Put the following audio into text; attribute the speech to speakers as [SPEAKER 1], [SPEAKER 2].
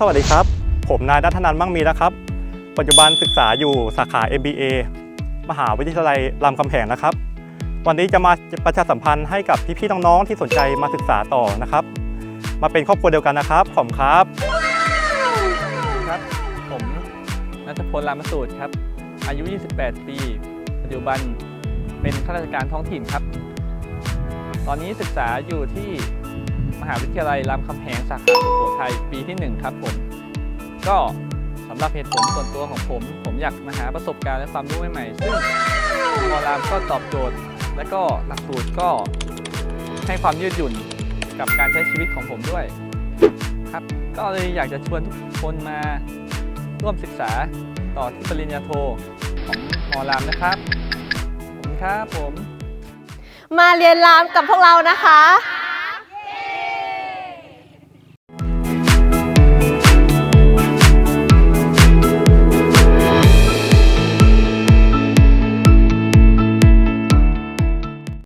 [SPEAKER 1] สวัสดีครับ ผมนายนัทนันมั่งมีนะครับ ปัจจุบันศึกษาอยู่สาขา MBA มหาวิทยาลัยรามคำแหงนะครับ วันนี้จะมาประชาสัมพันธ์ให้กับพี่ๆน้องๆที่สนใจมาศึกษาต่อนะครับ มาเป็นครอบครัวเดียวกันนะครับขอบคุณครับ
[SPEAKER 2] ครับ ผมนัทพลรามสูตรครับ อายุ 28 ปี ปัจจุบันเป็นข้าราชการท้องถิ่นครับ ตอนนี้ศึกษาอยู่ที่ หาวิทยาลัยรามคำแหงสาขาสุโขทัยปีที่ 1 ครับผม ก็สำหรับเหตุผลส่วนตัวของผม ผมอยากมาหาประสบการณ์และความรู้ใหม่ๆซึ่งมอรามก็ตอบโจทย์ และก็หลักสูตรก็ให้ความยืดหยุ่นกับการใช้ชีวิตของผมด้วยครับ ก็เลยอยากจะชวนทุกคนมาร่วมศึกษาต่อที่ปริญญาโทของมอรามนะครับขอบคุณครับผม
[SPEAKER 3] มาเรียนรามกับพวกเรานะคะ